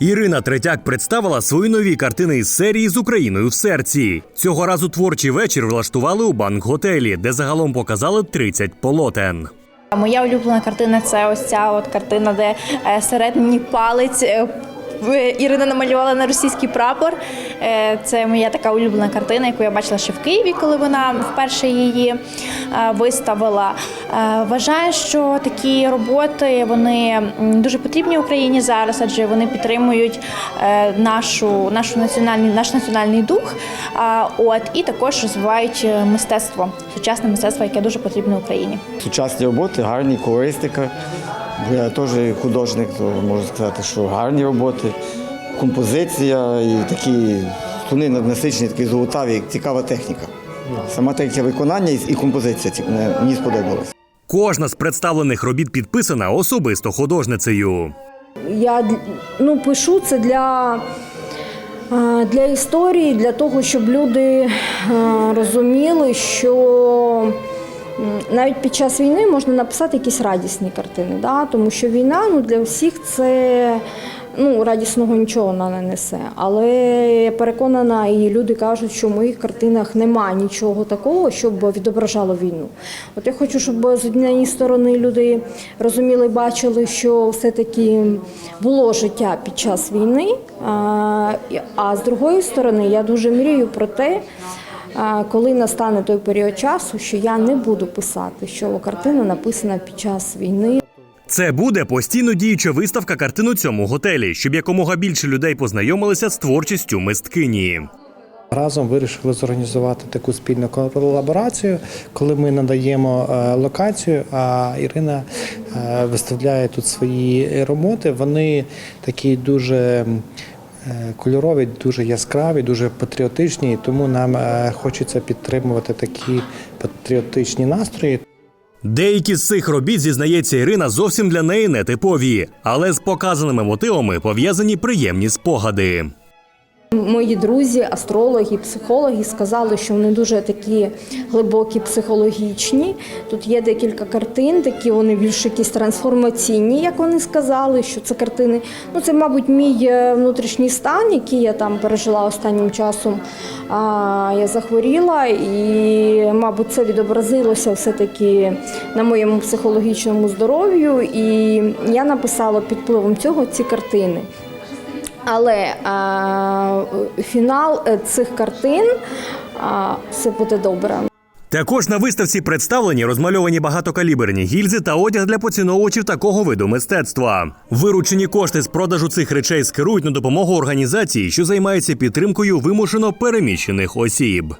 Ірина Третяк представила свої нові картини із серії з Україною в серці. Цього разу творчий вечір влаштували у банк-готелі, де загалом показали 30 полотен. Моя улюблена картина це ось ця от картина, де е, середній палець. е, Ірина намалювала на російський прапор. Е, Це моя така улюблена картина, яку я бачила ще в Києві, коли вона вперше її виставила. Е, Вважаю, що такі роботи вони дуже потрібні Україні зараз, адже вони підтримують е, нашу, нашу національний, наш національний дух. От і також розвивають е, мистецтво, сучасне мистецтво, яке дуже потрібне Україні. Сучасні роботи, гарні, колористика. Я теж художник, то можу сказати, що гарні роботи, композиція і такі тони насичені, такі золотаві, цікава техніка. Сама техніка виконання і композиція мені сподобалась. Кожна з представлених робіт підписана особисто художницею. Я ну, пишу це для, для історії, для того, щоб люди розуміли, що навіть під час війни можна написати якісь радісні картини, да? тому що війна ну, для всіх це ну, радісного нічого вона не несе. Але я переконана, і люди кажуть, що в моїх картинах немає нічого такого, щоб відображало війну. От я хочу, щоб з однієї сторони люди розуміли, бачили, що все-таки було життя під час війни. А, з другої сторони, я дуже мрію про те, коли настане той період часу, що я не буду писати, що картина написана під час війни. Це буде постійно діюча виставка картин у цьому готелі, щоб якомога більше людей познайомилися з творчістю мисткині. Разом вирішили зорганізувати таку спільну колаборацію, коли ми надаємо е, локацію, а Ірина е, виставляє тут свої роботи. Вони такі дуже е, кольорові, дуже яскраві, дуже патріотичні, тому нам хочеться підтримувати такі патріотичні настрої. Деякі з цих робіт, зізнається Ірина, зовсім для неї не типові, але з показаними мотивами пов'язані приємні спогади. Мої друзі, астрологи, психологи сказали, що вони дуже такі глибокі психологічні. Тут є декілька картин, такі вони більш якісь трансформаційні, як вони сказали, що це картини. Ну, це, мабуть, мій е, внутрішній стан, який я там пережила останнім часом. А, я захворіла, і, мабуть, це відобразилося все-таки на моєму психологічному здоров'ю. І я написала під впливом цього ці картини. Але а, фінал е, цих картин а, все буде добре. Також на виставці представлені розмальовані багатокаліберні гільзи та одяг для поціновувачів такого виду мистецтва. Виручені кошти з продажу цих речей скерують на допомогу організації, що займається підтримкою вимушено переміщених осіб.